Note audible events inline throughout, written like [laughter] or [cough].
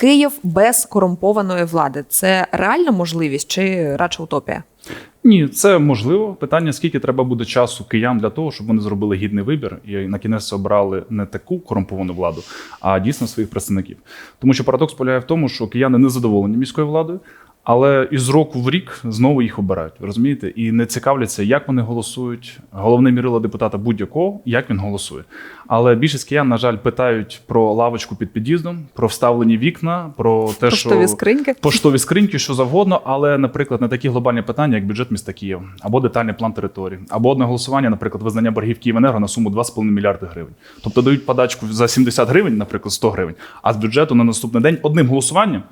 Київ без корумпованої влади це реальна можливість чи радше утопія? Ні, це можливо. Питання: скільки треба буде часу киян для того, щоб вони зробили гідний вибір і на кінець обрали не таку корумповану владу, а дійсно своїх представників. Тому що парадокс полягає в тому, що кияни не задоволені міською владою. Але із року в рік знову їх обирають, розумієте, і не цікавляться, як вони голосують. Головне мірило депутата будь-якого, як він голосує. Але більшість киян, на жаль, питають про лавочку під під'їздом, про вставлені вікна, про те, Поштові що скриньки? поштові скриньки, що завгодно, але, наприклад, на такі глобальні питання, як бюджет міста Києва, або детальний план території, або одне голосування, наприклад, визнання боргів Київенерго на суму 2,5 мільярди гривень. Тобто дають подачку за 70 гривень, наприклад, 100 гривень, а з бюджету на наступний день одним голосуванням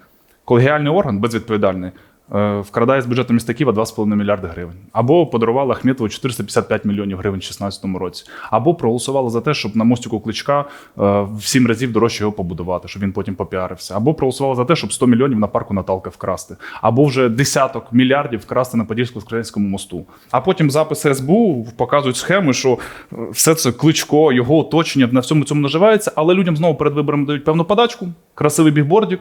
колегіальний орган безвідповідальний. е, Вкрадає з бюджету міста Києва 2,5 мільярди гривень. Або подарувала Ахметову 455 мільйонів гривень в 2016 році. Або проголосувала за те, щоб на мостику Кличка е, в сім разів дорожче його побудувати, щоб він потім попіарився. Або проголосувала за те, щоб 100 мільйонів на парку Наталка вкрасти. Або вже десяток мільярдів вкрасти на Подільсько-Українському мосту. А потім записи СБУ показують схеми, що е, все це Кличко, його оточення на всьому цьому наживається, але людям знову перед виборами дають певну подачку, красивий бігбордік.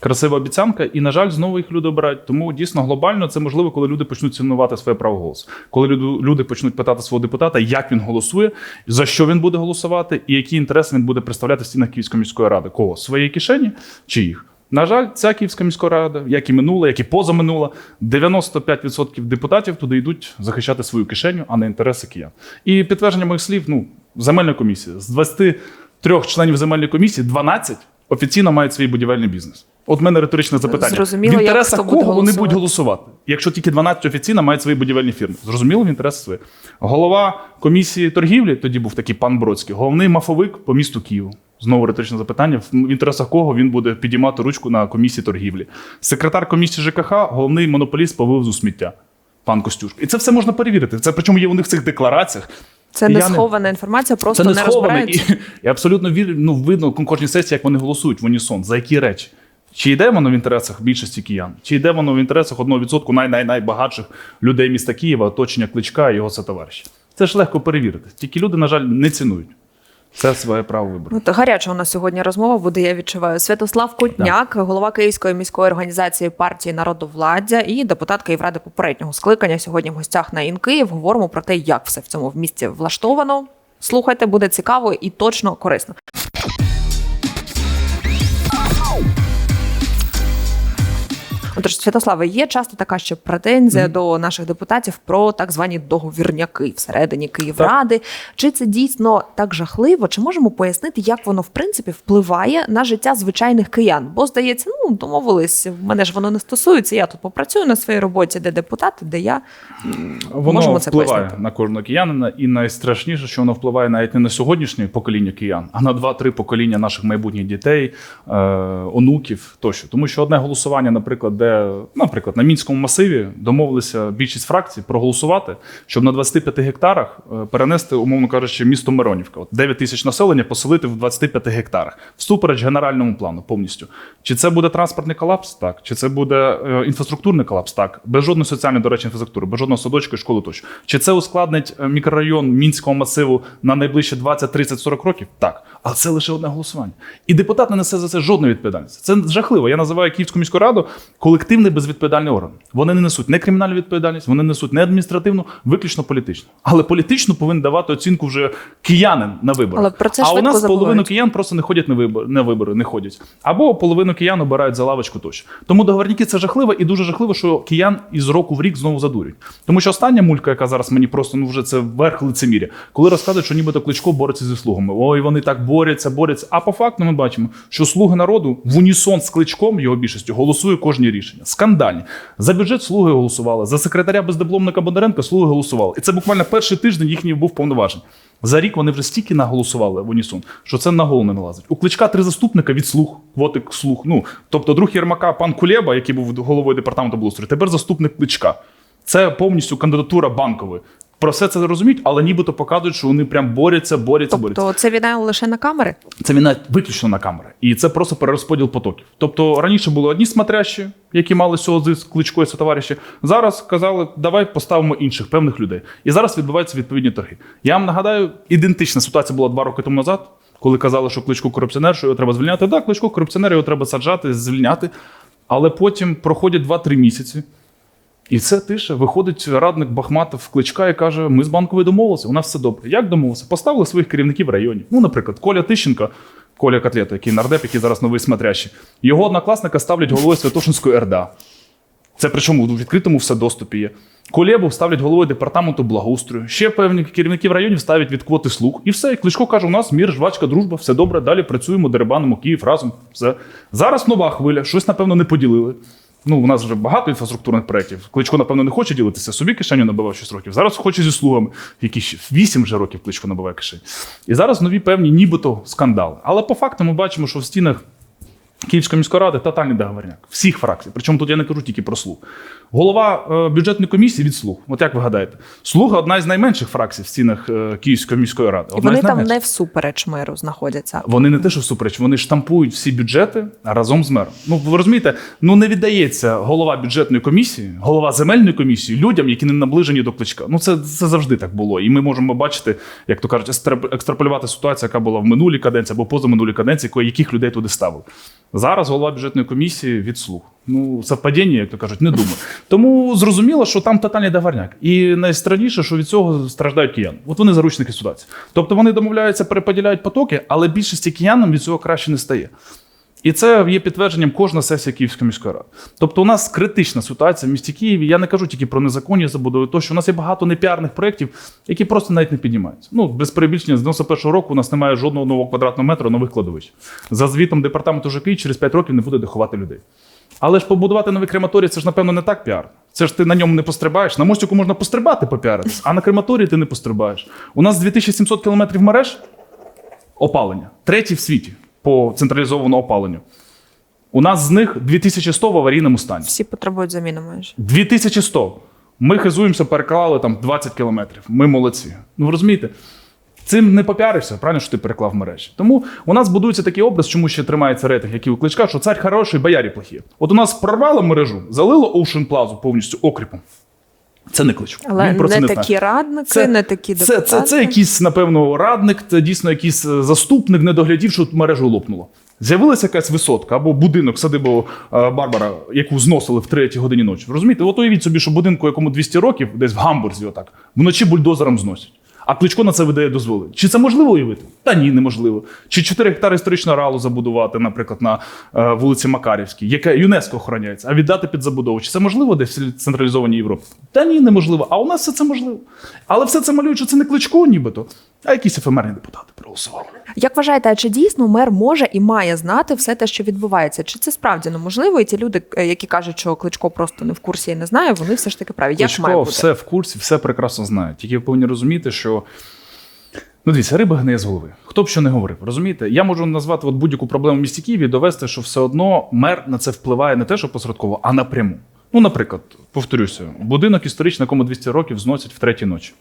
Красива обіцянка, і на жаль, знову їх люди обирають. Тому дійсно глобально це можливо, коли люди почнуть цінувати своє право голосу. Коли люди, почнуть питати свого депутата, як він голосує, за що він буде голосувати, і які інтереси він буде представляти в стінах Київської міської ради. Кого своєї кишені чи їх? На жаль, ця Київська міська рада, як і минула, як і позаминула, 95% депутатів туди йдуть захищати свою кишеню, а не інтереси киян. І підтвердження моїх слів: ну, земельна комісія з 23 членів земельної комісії 12 офіційно мають свій будівельний бізнес. От мене риторичне запитання. Зрозуміло, в інтересах буде кого вони будуть голосувати? Якщо тільки 12 офіційно мають свої будівельні фірми. Зрозуміло, в інтересах своїх. Голова комісії торгівлі, тоді був такий пан Бродський, головний мафовик по місту Києву. Знову риторичне запитання: в інтересах кого він буде підіймати ручку на комісії торгівлі. Секретар комісії ЖКХ, головний монополіст по вивозу сміття. Пан Костюшко. І це все можна перевірити. Це причому є у них в цих деклараціях. Це Я не не- схована інформація, просто Це не не сховане. І, і абсолютно вір, ну, видно кожній сесії, як вони голосують в унісон, за які речі. Чи йде воно в інтересах більшості киян, чи йде воно в інтересах 1% най-най-найбагатших людей міста Києва, оточення кличка і його сотоваришів. Це ж легко перевірити. Тільки люди, на жаль, не цінують. Це своє право вибору. От гаряча у нас сьогодні розмова буде. Я відчуваю. Святослав Кутняк, голова Київської міської організації партії народовладдя і депутат Київради попереднього скликання. Сьогодні в гостях на Інкиїв говоримо про те, як все в цьому в місті влаштовано. Слухайте, буде цікаво і точно корисно. Отож, Святославе, є часто така ще претензія до наших депутатів про так звані договірняки всередині Київради. Чи це дійсно так жахливо? Чи можемо пояснити, як воно в принципі впливає на життя звичайних киян? Бо здається, ну домовились, в мене ж воно не стосується. Я тут попрацюю на своїй роботі, де депутати, де я Воно можемо це впливає пояснити. на кожного киянина, і найстрашніше, що воно впливає навіть не на сьогоднішнє покоління киян, а на 2-3 покоління наших майбутніх дітей, е, онуків тощо. Тому що одне голосування, наприклад, де, наприклад, на мінському масиві домовилися більшість фракцій проголосувати, щоб на 25 гектарах е, перенести, умовно кажучи, місто Миронівка. От 9 тисяч населення поселити в 25 гектарах, всупереч генеральному плану повністю. Чи це буде транспортний колапс? Так. Чи це буде е, інфраструктурний колапс? Так. Без жодної соціальної, до речі, інфраструктури, без жодного садочка школи тощо. Чи це ускладнить е, мікрорайон мінського масиву на найближчі 20, 30, 40 років? Так. Але це лише одне голосування. І депутат не несе за це жодної відповідальності. Це жахливо. Я називаю Київську міську раду колективний безвідповідальний орган. Вони не несуть не кримінальну відповідальність, вони несуть не адміністративну, виключно політичну. Але політично повинен давати оцінку вже киянин на виборах. Але про це а у нас половину киян просто не ходять на вибори, на вибори, не ходять. Або половину киян обирають за лавочку тощо. Тому договорники це жахливо і дуже жахливо, що киян із року в рік знову задурюють. Тому що остання мулька, яка зараз мені просто ну вже це верх лицеміря, коли розказують, що нібито кличко бореться зі слугами. Ой, вони так борються, борються. А по факту ми бачимо, що слуги народу в унісон з кличком його більшістю голосує кожні рішення. Скандальні. За бюджет слуги голосували, за секретаря бездипломника Бондаренка слуги голосували. І це буквально перший тиждень їхній був повноважень. За рік вони вже стільки наголосували в унісон, що це на голову не налазить. У кличка три заступника від слуг, квотик слуг. Ну тобто, друг Єрмака, пан Кулєба, який був головою департаменту благоустрою, тепер заступник кличка. Це повністю кандидатура банкової. Про все це розуміють, але нібито показують, що вони прям борються, борються, борються. Тобто це війна лише на камери? Це війна виключно на камери. І це просто перерозподіл потоків. Тобто раніше були одні смотрящі, які мали цього з кличкою товариші. Зараз казали, давай поставимо інших певних людей. І зараз відбуваються відповідні торги. Я вам нагадаю, ідентична ситуація була два роки тому назад. Коли казали, що кличко корупціонер, що його треба звільняти. Так, кличко корупціонер, його треба саджати, звільняти. Але потім проходять 2-3 місяці. І це тише. Виходить радник Бахматов кличка і каже: ми з банковою домовилися, у нас все добре. Як домовилися? Поставили своїх керівників в районі. Ну, наприклад, Коля Тищенко, Коля Котлета, який нардеп, який зараз новий смотрящий. Його однокласника ставлять головою Святошинської РДА. Це причому у відкритому все доступі є. Колєбу ставлять головою департаменту благоустрою. Ще певні керівників районів ставлять від квоти слуг. І все. І Кличко каже: у нас мір, жвачка, дружба, все добре. Далі працюємо, деребанимо Київ разом. Все. Зараз нова хвиля, щось, напевно, не поділили. Ну, у нас вже багато інфраструктурних проєктів. Кличко, напевно, не хоче ділитися. Собі кишеню набивав 6 років. Зараз хоче зі слугами, які ще 8 вже років кличко набиває кишень. І зараз нові певні нібито скандали. Але по факту ми бачимо, що в стінах Київської міської ради тотальний договорняк. Всіх фракцій. Причому тут я не кажу тільки про слуг. Голова е, бюджетної комісії від слуг. От як ви гадаєте? Слуга одна із найменших фракцій в стінах е, Київської міської ради. І Одна вони там не всупереч миру знаходяться. Вони не те, що всупереч, вони штампують всі бюджети разом з мером. Ну ви розумієте, ну не віддається голова бюджетної комісії, голова земельної комісії людям, які не наближені до кличка. Ну це, це завжди так було. І ми можемо бачити, як то кажуть, екстраполювати ситуацію, яка була в минулій каденції або позаминулій каденції, яких людей туди ставили. Зараз голова бюджетної комісії від слуг. Ну, совпадіння, як то кажуть, не думаю. Тому зрозуміло, що там тотальний договорняк. І найстраніше, що від цього страждають кияни. От вони заручники ситуації. Тобто вони домовляються, переподіляють потоки, але більшості киянам від цього краще не стає. І це є підтвердженням кожна сесія Київської міської ради. Тобто, у нас критична ситуація в місті Києві. Я не кажу тільки про незаконні забудови, то що у нас є багато непіарних проєктів, які просто навіть не піднімаються. Ну, без перебільшення, з 91-го року у нас немає жодного нового квадратного метра нових кладовищ. За звітом департаменту ЖКІ через 5 років не буде де ховати людей. Але ж побудувати новий крематорій це ж, напевно, не так піар. Це ж ти на ньому не пострибаєш. На мостику можна пострибати, попіаритись, а на крематорії ти не пострибаєш. У нас 2700 кілометрів мереж опалення. Третій в світі по централізованому опаленню. У нас з них 2100 в аварійному стані. Всі потребують заміни майже. 2100. Ми хизуємося, переклали там 20 кілометрів. Ми молодці. Ну ви розумієте? Цим не попіаришся, правильно, що ти переклав мережі. Тому у нас будується такий образ, чому ще тримається рейтинг, який у кличка, що цар хороший, боярі плохі. От у нас прорвало мережу, залило Ocean Plaza повністю окріпом. Це не кличко. Але Він про це не не такі знає. радники, не такі це, депутати. це, це якийсь, напевно, радник, це дійсно якийсь е, заступник, не доглядів, що мережу лопнуло. З'явилася якась висотка або будинок садибо е, Барбара, яку зносили в третій годині ночі. Розумієте, от уявіть собі, що будинку, якому 200 років, десь в Гамбурзі, отак, вночі бульдозером зносять. А Кличко на це видає дозволи. Чи це можливо уявити? Та ні, неможливо. Чи 4 гектари історичного ралу забудувати, наприклад, на е, вулиці Макарівській, яке ЮНЕСКО охороняється, а віддати під забудову? Чи це можливо десь в централізованій Європі? Та ні, неможливо. А у нас все це можливо. Але все це малюючи, це не кличко, нібито, а якісь ефемерні депутати проголосували. Як вважаєте, а чи дійсно мер може і має знати все те, що відбувається? Чи це справді неможливо? І ті люди, е, які кажуть, що Кличко просто не в курсі і не знає, вони все ж таки праві. Як має Кличко бути? все в курсі, все прекрасно знає. Тільки ви повинні розуміти, що. Ну, дивіться, риба гниє з голови. Хто б що не говорив, розумієте? Я можу назвати от будь-яку проблему в місті Києві і довести, що все одно мер на це впливає не те, що посередково, а напряму. Ну, наприклад, повторюся, будинок історичний, якому 200 років зносять в третій ночі.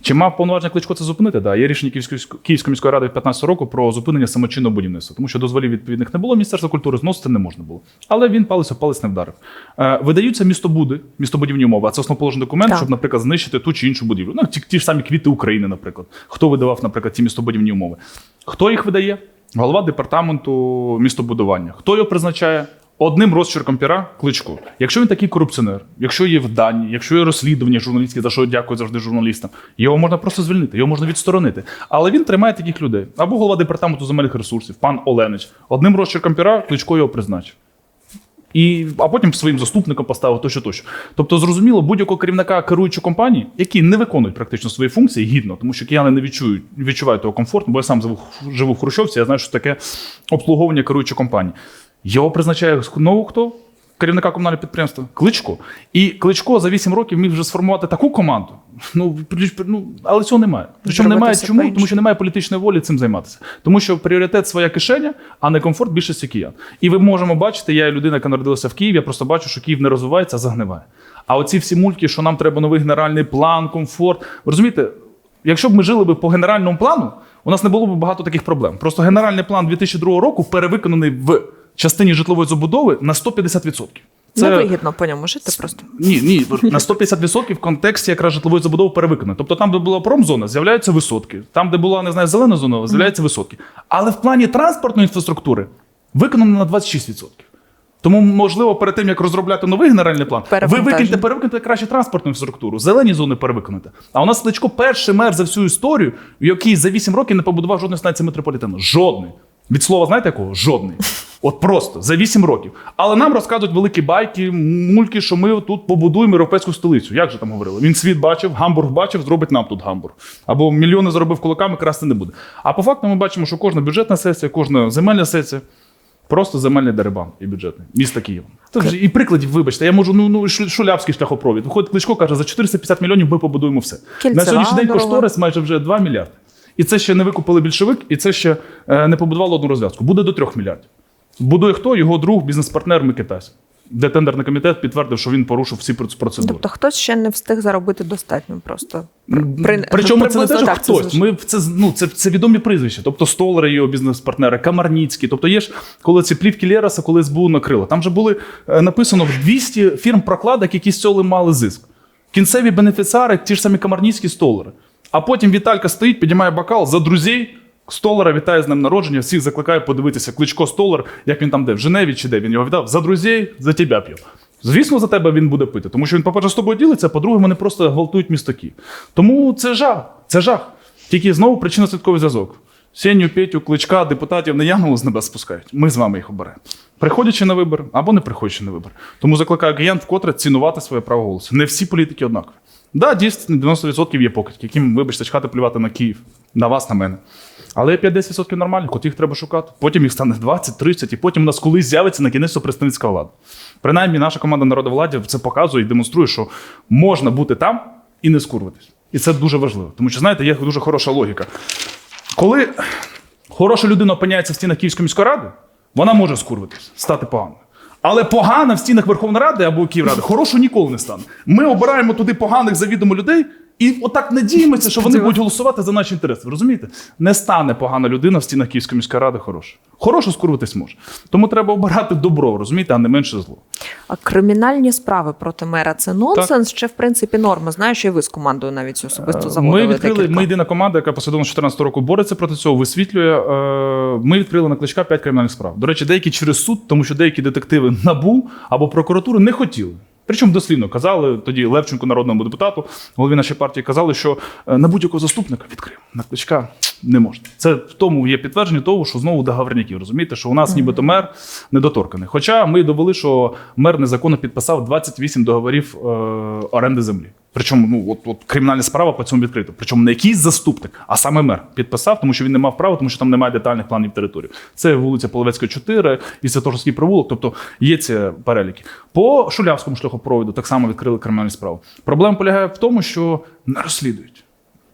Чи мав повноваження Кличко це зупинити? Да, є рішення Київської, Київської міської ради від 15 року про зупинення самочинного будівництва, тому що дозволів відповідних не було, Міністерство культури зносити не можна було. Але він палець палець не вдарив. Е, видаються містобуди, містобудівні умови, а це основоположний документ, Так. щоб, наприклад, знищити ту чи іншу будівлю. Ну, ті, ті ж самі квіти України, наприклад. Хто видавав, наприклад, ці містобудівні умови? Хто їх видає? Голова департаменту містобудування. Хто його призначає? Одним розчерком пера кличко. Якщо він такий корупціонер, якщо є вдані, якщо є розслідування журналістське, за що я дякую завжди журналістам, його можна просто звільнити, його можна відсторонити. Але він тримає таких людей. Або голова департаменту земельних ресурсів, пан Оленич. Одним розчерком пера кличко його призначив. І, а потім своїм заступником поставив тощо тощо. Тобто, зрозуміло, будь-якого керівника керуючої компанії, які не виконують практично свої функції гідно, тому що кияни не відчують, відчувають того комфорту, бо я сам живу в Хрущовці, я знаю, що таке обслуговування керуючої компанії. Його призначає знову хто? Керівника комунального підприємства Кличко. І Кличко за 8 років міг вже сформувати таку команду. Ну, ну але цього немає. Причому немає чому? Тому що немає політичної волі цим займатися. Тому що пріоритет своя кишеня, а не комфорт більшості киян. І ви можемо бачити, я людина, яка народилася в Києві, я просто бачу, що Київ не розвивається, а загниває. А оці всі мульки, що нам треба новий генеральний план, комфорт. Ви розумієте, якщо б ми жили по генеральному плану, у нас не було б багато таких проблем. Просто генеральний план 2002 року перевиконаний в частині житлової забудови на 150%. Це Невигідно по ньому жити просто. ні, ні, на 150% в контексті якраз житлової забудови перевиконано. Тобто там, де була промзона, з'являються висотки. Там, де була не знаю, зелена зона, з'являються висотки. Але в плані транспортної інфраструктури виконано на 26%. Тому, можливо, перед тим як розробляти новий генеральний план, ви викиньте, перевиконайте краще транспортну інфраструктуру, зелені зони перевиконати. А у нас Кличко перший мер за всю історію, який за 8 років не побудував жодної станції метрополітену. Жодної. Від слова, знаєте якого? Жодної. От просто за 8 років. Але нам розказують великі байки, мульки, що ми тут побудуємо європейську столицю. Як же там говорили? Він світ бачив, Гамбург бачив, зробить нам тут Гамбург. Або мільйони заробив кулаками, красти не буде. А по факту ми бачимо, що кожна бюджетна сесія, кожна земельна сесія Просто земельний дерибан і бюджетний. Міста Києва. Це вже і прикладів, вибачте, я можу, ну, ну шу- шулявський шляхопровід. Виходить Кличко каже, за 450 мільйонів ми побудуємо все. Кільцева На сьогоднішній день дорога. кошторис майже вже 2 мільярди. І це ще не викупили більшовик, і це ще е, не побудувало одну розв'язку. Буде до 3 мільярдів. Будує хто? Його друг, бізнес-партнер Микитась. Де тендерний комітет підтвердив, що він порушив всі проц- процедури. Тобто хтось ще не встиг заробити достатньо просто. При- Причому це не те, що так хтось. звучить. Ми в це ну це, це відомі прізвища. Тобто столари, його бізнес-партнери, Камарніцький. Тобто є ж коли ці плівки Лєраса, коли СБУ накрило. Там же були е, написано в 200 фірм прокладок, які з цього мали зиск. Кінцеві бенефіціари, ті ж самі Камарніцькі столари. А потім Віталька стоїть, підіймає бокал за друзей. Столара вітає з днем народження, всіх закликає подивитися. Кличко Столар, як він там де, в Женеві чи де він його віддав. За друзей, за тебе п'ю. Звісно, за тебе він буде пити, тому що він, по-перше, з тобою ділиться, а по-друге, вони просто гвалтують місто Київ. Тому це жах. Це жах. Тільки знову причинно-слідковий зв'язок. Сеню, Петю, кличка, депутатів не янголу з небес спускають. Ми з вами їх оберемо. Приходячи на вибір або не приходячи на вибір. Тому закликаю киян вкотре цінувати своє право голосу. Не всі політики однакові. Да, дійсно, 90% є покидьки, яким, вибачте, чхати плювати на Київ, на вас, на мене. Але 5-10% нормальних, от їх треба шукати. Потім їх стане 20, 30, і потім у нас колись з'явиться на кінець представницька влада. Принаймні, наша команда народовладдя це показує і демонструє, що можна бути там і не скурватись. І це дуже важливо. Тому що, знаєте, є дуже хороша логіка. Коли хороша людина опиняється в стінах Київської міської ради, вона може скурвитись, стати поганою. Але погана в стінах Верховної Ради або Київради хорошу ніколи не стане. Ми обираємо туди поганих завідомо людей. І отак надіємося, що вони будуть голосувати за наші інтереси. Ви розумієте? Не стане погана людина в стінах Київської міської ради хороша. Хорошу скурвитись може. Тому треба обирати добро, розумієте, а не менше зло. А кримінальні справи проти мера це нонсенс, чи в принципі норма? Знаю, що і ви з командою навіть особисто заводили Ми відкрили, декілька. ми єдина команда, яка послідовно з 14 року бореться проти цього, висвітлює. Е, Ми відкрили на кличка 5 кримінальних справ. До речі, деякі через суд, тому що деякі детективи НАБУ або прокуратури не хотіли. Причому дослівно казали тоді Левченко, народному депутату, голові нашої партії, казали, що е, на будь-якого заступника відкрив на кличка не можна. Це в тому є підтвердження того, що знову договорняків. Розумієте, що у нас нібито мер недоторканий. Хоча ми довели, що мер незаконно підписав 28 договорів е, оренди землі. Причому ну от, от кримінальна справа по цьому відкрита. Причому не якийсь заступник, а саме мер підписав, тому що він не мав права, тому що там немає детальних планів території. Це вулиця Половецька, 4 і Святошинський провулок. Тобто є ці переліки. По Шулявському шляхопроводу так само відкрили кримінальну справу. Проблема полягає в тому, що не розслідують.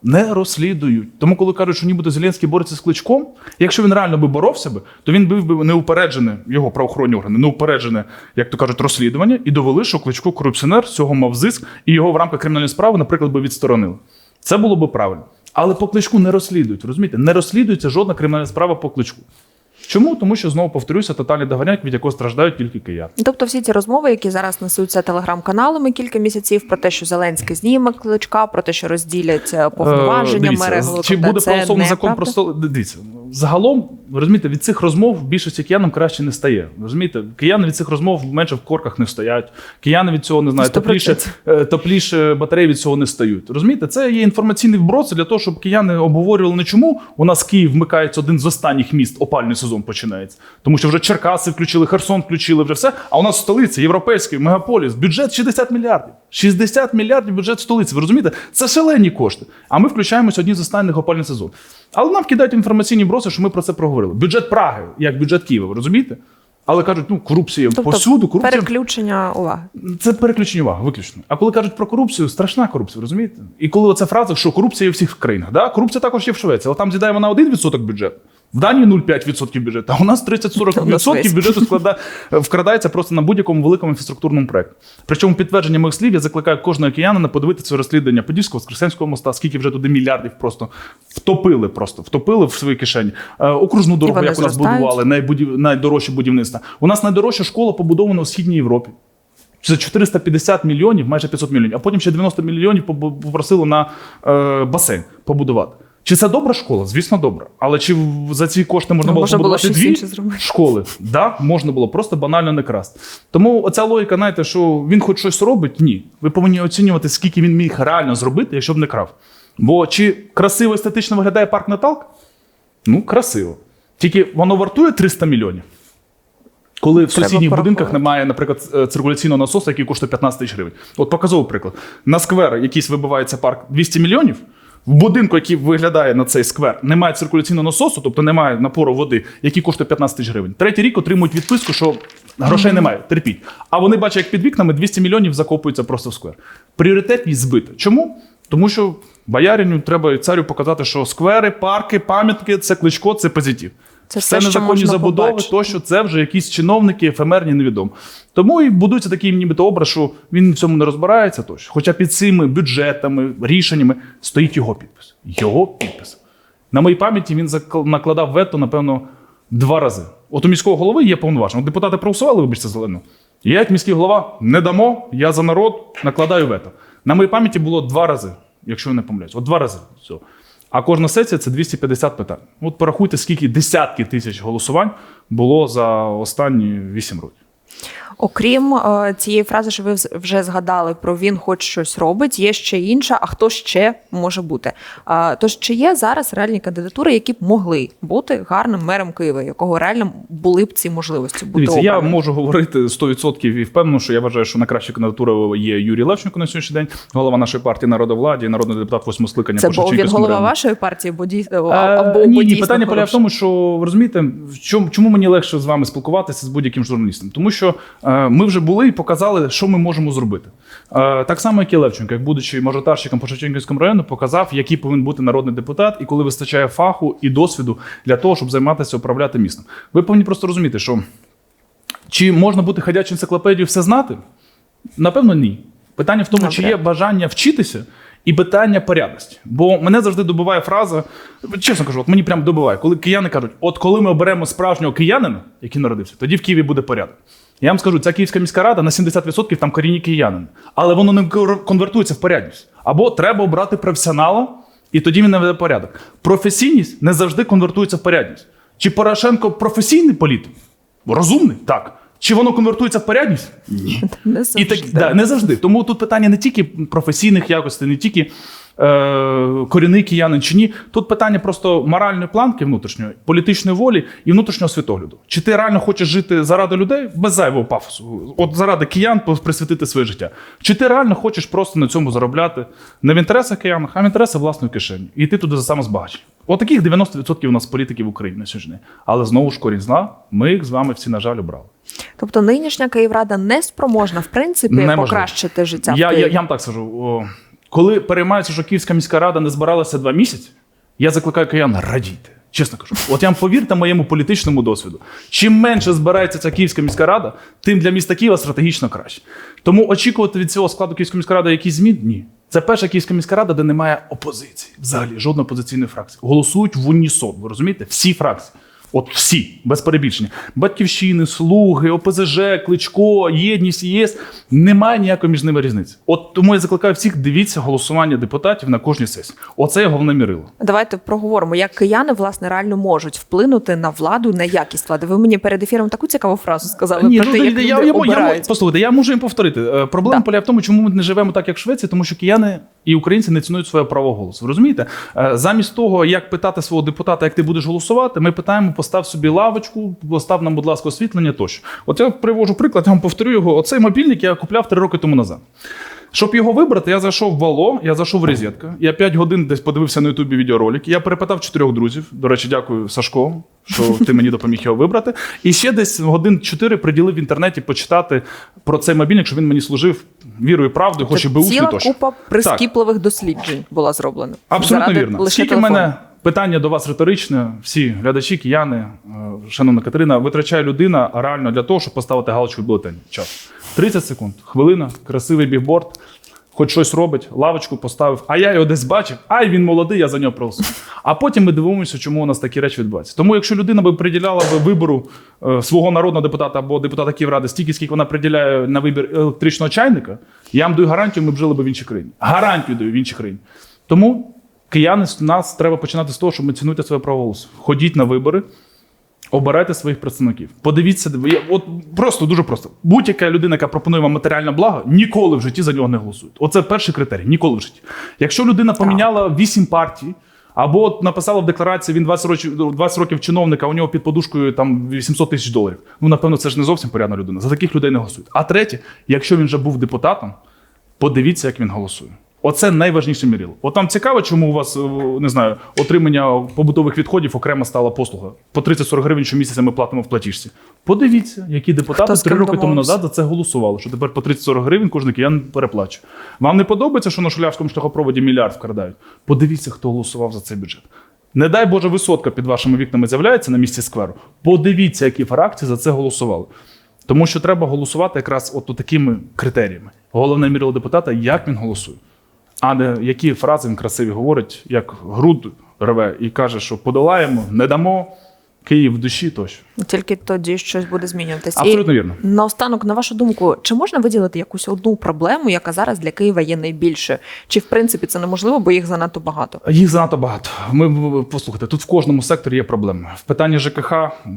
Не розслідують. Тому, коли кажуть, що нібито Зеленський бореться з кличком, якщо він реально би боровся би, то він бив би неупереджене, його правоохоронні органи, неупереджене, як то кажуть, розслідування, і довели, що кличко корупціонер, цього мав зиск, і його в рамках кримінальної справи, наприклад, би відсторонили. Це було би правильно. Але по кличку не розслідують. Розумієте? Не розслідується жодна кримінальна справа по кличку. Чому? Тому що знову повторюся, тотальний доганяк, від якого страждають тільки кияни. Тобто всі ці розмови, які зараз несуться телеграм-каналами кілька місяців, про те, що Зеленський зніме кличка, про те, що розділять е, повноваження, Е, Голокота, Чи буде проголосований закон про стол? Дивіться, загалом, розумієте, від цих розмов більшості киянам краще не стає. Розумієте, кияни від цих розмов менше в корках не стоять. Кияни від цього не знаю, Сто топліше, е, топліше батареї від цього не стають. Розумієте, це є інформаційний вброд це для того, щоб кияни обговорювали не чому у нас Київ вмикається один з останніх міст, опальний сезон починається. Тому що вже Черкаси включили, Херсон включили, вже все. А у нас столиця, європейський мегаполіс, бюджет 60 мільярдів. 60 мільярдів бюджет столиці. Ви розумієте? Це шалені кошти. А ми включаємося одні з останніх опальних сезон. Але нам кидають інформаційні броси, що ми про це проговорили. Бюджет Праги, як бюджет Києва, ви розумієте? Але кажуть, ну корупція Тобто повсюду, корупція. переключення уваги. Це переключення уваги, виключно. А коли кажуть про корупцію, страшна корупція, розумієте? І коли оця фраза, що корупція є у всіх країнах, да? корупція також є в Швеції, але там з'їдає вона 1% бюджету. В Данії 0,5% бюджету, а у нас [laughs] У нас 30-40% бюджету складає, вкрадається просто на будь-якому великому інфраструктурному проєкті. Причому підтвердження моїх слів я закликаю кожного киянина подивитися це розслідування Подільського, Воскресенського моста, скільки вже туди мільярдів просто втопили, просто втопили в свої кишені. Е, окружну дорогу, як у нас будували, найбудів... найдорожче будівництво. У нас найдорожча школа побудована у Східній Європі. Це 450 мільйонів, майже 500 мільйонів, а потім ще 90 мільйонів попросили на е, басейн побудувати. Чи це добра школа? Звісно, добра. Але чи за ці кошти можна Ну, було побудувати дві школи? Да, можна було просто банально не красти. Тому оця логіка, знаєте, що він хоч щось робить? Ні. Ви повинні оцінювати, скільки він міг реально зробити, якщо б не крав. Бо чи красиво естетично виглядає парк Наталк? Ну, красиво. Тільки воно вартує 300 мільйонів. Коли в Треба сусідніх будинках порахувати. немає, наприклад, е, циркуляційного насосу, який коштує 15 тисяч гривень. От показовий приклад. На сквер якийсь вибивається парк 200 мільйонів. В будинку, який виглядає на цей сквер, немає циркуляційного насосу, тобто немає напору води, який коштує 15 тисяч гривень. Третій рік отримують відписку, що грошей немає, терпіть. А вони бачать, як під вікнами 200 мільйонів закопуються просто в сквер. Пріоритетність збита. Чому? Тому що бояриню треба і царю показати, що сквери, парки, пам'ятки це кличко, це позитив. Це Все що незаконні забудови, побачити. то що це вже якісь чиновники, ефемерні, невідомо. Тому і будується такий нібито образ, що він в цьому не розбирається тощо. Хоча під цими бюджетами, рішеннями стоїть його підпис. Його підпис. На моїй пам'яті він накладав вето, напевно, два рази. От у міського голови є повноваження. От депутати проголосували, вибачте, зелено. Я, як міський голова, не дамо, я за народ накладаю вето. На моїй пам'яті було два рази, якщо я не помиляюсь. От два рази. Все. А кожна сесія це 250 питань. От порахуйте, скільки десятки тисяч голосувань було за останні 8 років. Окрім е, цієї фрази, що ви вже згадали про він хоч щось робить, є ще інша, а хто ще може бути. Е, тож чи є зараз реальні кандидатури, які б могли бути гарним мером Києва, якого реально були б ці можливості бути Дивіться, я можу говорити 100% і впевнено, що я вважаю, що найкраща кандидатура є Юрій Левченко на сьогоднішній день, голова нашої партії народовладі, народний депутат восьмого скликання Це бо він голова району. вашої партії, бо дійсно Е, або ні, ні, питання полягає в тому, що ви розумієте, в чому, чому мені легше з вами спілкуватися з будь-яким журналістом? Тому що е, ми вже були і показали, що ми можемо зробити. Е, так само, як і Левченко, як будучи мажоритарщиком по Шевченківському району, показав, який повинен бути народний депутат, і коли вистачає фаху і досвіду для того, щоб займатися управляти містом. Ви повинні просто розуміти, що чи можна бути ходячою енциклопедією все знати? Напевно, ні. Питання в тому, чи є бажання вчитися і питання порядності. Бо мене завжди добиває фраза, чесно кажу, от мені прям добиває, коли кияни кажуть, от коли ми оберемо справжнього киянина, який народився, тоді в Києві буде порядок. Я вам скажу, ця Київська міська рада на 70% там корінні киянини. Але воно не конвертується в порядність. Або треба обрати професіонала, і тоді він наведе порядок. Професійність не завжди конвертується в порядність. Чи Порошенко професійний політик? Розумний? Так. Чи воно конвертується в порядність? Ні. Не І завжди. так, да, не завжди. Тому тут питання не тільки професійних якостей, не тільки корінний киянин чи ні. Тут питання просто моральної планки внутрішньої, політичної волі і внутрішнього світогляду. Чи ти реально хочеш жити заради людей без зайвого пафосу? От заради киян присвятити своє життя. Чи ти реально хочеш просто на цьому заробляти не в інтересах киян, а в інтересах власної кишені? І йти туди за самозбагачення. От таких 90% у нас політиків в Україні на сьогодні. Але знову ж корінь зла, ми їх з вами всі, на жаль, обрали. Тобто нинішня Київрада не спроможна в принципі Неможливо. покращити життя. в Я, я, я вам так скажу. О, коли переймається, що Київська міська рада не збиралася два місяці, я закликаю киян радійте. Чесно кажу, от я вам повірте моєму політичному досвіду. Чим менше збирається ця Київська міська рада, тим для міста Києва стратегічно краще. Тому очікувати від цього складу Київської міської ради якісь змін? Ні. Це перша Київська міська рада, де немає опозиції. Взагалі, жодної опозиційної фракції. Голосують в унісон. Ви розумієте? Всі фракції. От всі, без перебільшення. Батьківщини, слуги, ОПЗЖ, Кличко, єдність, ЄС. Немає ніякої між ними різниці. От тому я закликаю всіх, дивіться голосування депутатів на кожній сесії. Оце головне мірило. Давайте проговоримо, як кияни власне реально можуть вплинути на владу, на якість влади. Ви мені перед ефіром таку цікаву фразу сказали Ні, про ну, те, як я, люди я, я, послухайте, я можу їм повторити. Е, Проблема Да. полягає в тому, чому ми не живемо так, як в Швеції, тому що кияни і українці не цінують своє право голосу. Ви розумієте? Е, Замість того, як питати свого депутата, як ти будеш голосувати, ми питаємо, постав собі лавочку, постав нам, будь ласка, освітлення тощо. От я привожу приклад, я вам повторю його. Оцей мобільник я купляв три роки тому назад. Щоб його вибрати, я зайшов в Вало, я зайшов в розетка. Я 5 годин десь подивився на Ютубі відеоролик. Я перепитав чотирьох друзів. До речі, дякую Сашко, що ти мені допоміг його вибрати. І ще десь годин 4 приділив в інтернеті почитати про цей мобільник, щоб він мені служив вірою і правдою, хоч і Це беушний ціла тощо. купа прискіпливих досліджень була зроблена. Абсолютно Заради вірно. Скільки в мене питання до вас риторичне, всі глядачі, кияни, е, шановна Катерина, витрачає людина реально для того, щоб поставити галочку в бюлетені. Час. 30 секунд, хвилина, красивий бігборд. хоч щось робить, лавочку поставив, а я його десь бачив, ай, він молодий, я за нього проголосую. А потім ми дивимося, чому у нас такі речі відбуваються. Тому якщо людина би приділяла би вибору е, свого народного депутата або депутата Київради стільки, скільки вона приділяє на вибір електричного чайника, я вам даю гарантію, ми б жили б в іншій країні. Гарантію даю в іншій країні. Тому кияни нас треба починати з того, щоб ми цінуйте своє право голосу. Ходіть на вибори. Обирайте своїх представників. Подивіться, от просто дуже просто. Будь-яка людина, яка пропонує вам матеріальне благо, ніколи в житті за нього не голосують. Оце перший критерій. Ніколи в житті. Якщо людина поміняла вісім партій, або от написала в декларації, він 20 років, 20 років чиновника, у нього під подушкою там 800 тисяч доларів. Ну, напевно, це ж не зовсім порядна людина. За таких людей не голосують. А третє, якщо він вже був депутатом, подивіться, як він голосує. Оце найважніше мірило. От там цікаво, чому у вас е, не знаю, отримання побутових відходів окремо стала послуга. По 30-40 гривень щомісяця ми платимо в платіжці. Подивіться, які депутати три роки тому назад за це голосували, що тепер по 30-40 гривень кожен киян переплачує. Вам не подобається, що на шулявському шляхопроводі мільярд вкрадають? Подивіться, хто голосував за цей бюджет. Не дай Боже, висотка під вашими вікнами з'являється на місці скверу. Подивіться, які фракції за це голосували. Тому що треба голосувати якраз от такими критеріями. Головне мірило депутата, як він голосує. А не які фрази він красиві говорить, як груд рве і каже, що подолаємо, не дамо, Київ в душі тощо. Тільки тоді щось буде змінюватись. Абсолютно І вірно. наостанок, на вашу думку, чи можна виділити якусь одну проблему, яка зараз для Києва є найбільшою? Чи в принципі це неможливо, бо їх занадто багато? Їх занадто багато. Ми послухайте, тут в кожному секторі є проблеми. В питанні ЖКХ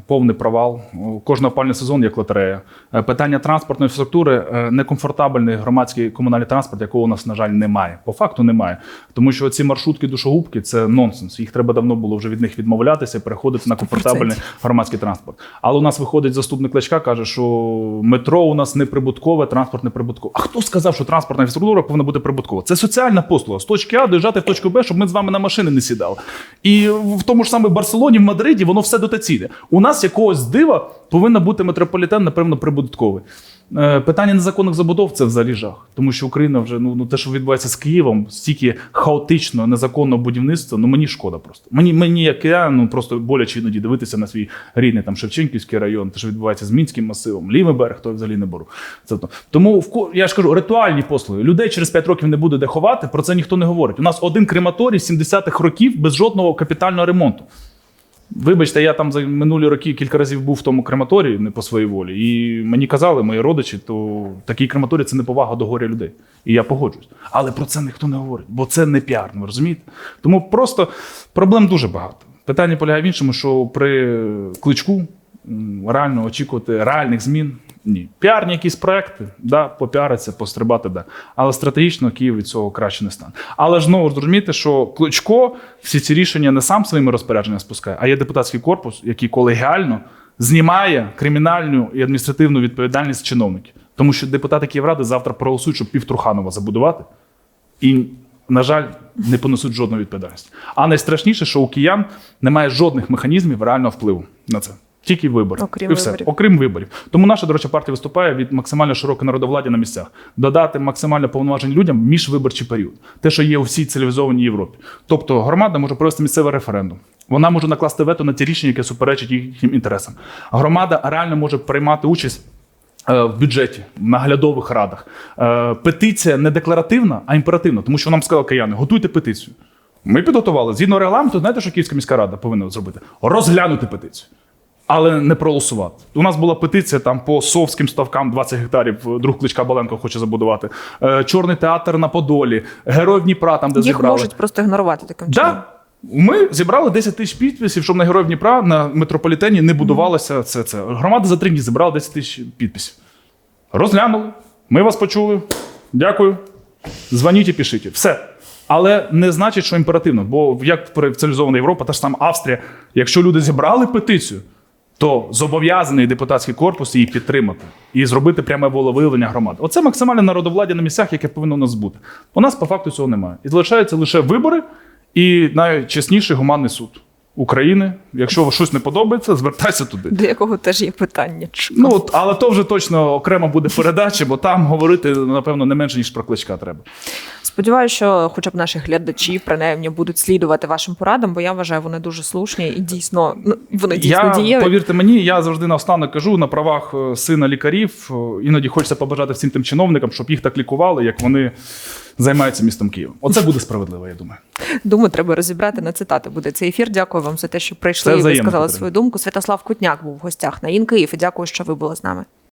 повний провал. Кожен опальний сезон як лотерея. Е, Питання транспортної інфраструктури е, некомфортабельний громадський комунальний транспорт, якого у нас, на жаль, немає. По факту немає. Тому що ці маршрутки душогубки це нонсенс. Їх треба давно було вже від них відмовлятися і переходити на комфортабельний громадський транспорт. Але у нас виходить заступник Кличка, каже, що метро у нас не прибуткове, транспорт не прибутковий. А хто сказав, що транспортна інфраструктура повинна бути прибуткова? Це соціальна послуга з точки А доїжджати в точку Б, щоб ми з вами на машини не сідали. І в тому ж саме Барселоні, в Мадриді, воно все дотаційне. У нас якогось дива повинна бути метрополітен, напевно, прибутковий. Е, Питання незаконних забудов це взагалі жах, тому що Україна вже ну, ну те, що відбувається з Києвом, стільки хаотичного незаконного будівництва. Ну мені шкода просто. Мені мені як я ну просто боляче іноді дивитися на свій рідний там Шевченківський район, те, що відбувається з мінським масивом, лівий берег, то я взагалі не беру. Це то. Тому в я ж кажу, ритуальні послуги. Людей через 5 років не буде де ховати. Про це ніхто не говорить. У нас один крематорій 70-х років без жодного капітального ремонту. Вибачте, я там за минулі роки кілька разів був в тому крематорії не по своїй волі. І мені казали, мої родичі, то такий крематорій це неповага до горя людей. І я погоджуюсь. Але про це ніхто не говорить, бо це не піар, ви розумієте? Тому просто проблем дуже багато. Питання полягає в іншому, що при кличку реально очікувати реальних змін. Ні. Піарні якісь проекти, да, попіариться, пострибати, да. Але стратегічно Київ від цього краще не стане. Але ж знову ж що Кличко всі ці рішення не сам своїми розпорядженнями спускає, а є депутатський корпус, який колегіально знімає кримінальну і адміністративну відповідальність чиновників. Тому що депутати Київради завтра проголосують, щоб півтруханова забудувати. І, на жаль, не понесуть жодної відповідальності. А найстрашніше, що у киян немає жодних механізмів реального впливу на це. Тільки вибори. Окрім і все. виборів. Окрім виборів. Тому наша, до речі, партія виступає від максимально широкої народовладдя на місцях, додати максимально повноважень людям міжвиборчий період, те, що є у всій цивілізованій Європі. Тобто громада може провести місцевий референдум. Вона може накласти вето на ті рішення, які суперечать їхнім інтересам. Громада реально може приймати участь. е, В бюджеті, в наглядових радах. Е, Петиція не декларативна, а імперативна, тому що нам сказали кияни, готуйте петицію. Ми підготували. Згідно регламенту, знаєте, що Київська міська рада повинна зробити? Розглянути петицію. Але не проголосувати. У нас була петиція там по совським ставкам 20 гектарів. Друг кличка Баленко хоче забудувати. Е, Чорний театр на Подолі, Героїв Дніпра, там де Їх зібрали. можуть просто ігнорувати таким чином. Да. Ми зібрали 10 тисяч підписів, щоб на Героїв Дніпра на метрополітені не будувалося це. це. Громада за три дні зібрала 10 тисяч підписів. Розглянули. Ми вас почули. Дякую. Дзвоніть і пишіть. Все. Але не значить, що імперативно. Бо як цивілізована Європа, та ж сама Австрія, якщо люди зібрали петицію, то зобов'язаний депутатський корпус її підтримати і зробити пряме волевиявлення громади. Оце максимальне народовладдя на місцях, яке повинно у нас бути. У нас по факту цього немає. І залишаються лише вибори і найчесніший гуманний суд України. Якщо щось не подобається, звертайся туди. До якого теж є питання. Ну, от, але то вже точно окремо буде передача, бо там говорити, напевно, не менше, ніж про кличка треба. Сподіваюся, що хоча б наші глядачі принаймні будуть слідувати вашим порадам, бо я вважаю, вони дуже слушні і дійсно ну, вони дійсно Я, дієві. повірте мені, я завжди наостанок кажу на правах е, сина лікарів. е, Іноді хочеться побажати всім тим чиновникам, щоб їх так лікували, як вони займаються містом Києвом. Оце буде справедливо, я думаю. Думаю, треба розібрати на цитати. Буде цей ефір. Дякую вам за те, що прийшли Це і взаємно, висказали Катерина. свою думку. Святослав Кутняк був в гостях на Ін Київ. І дякую, що ви були з нами.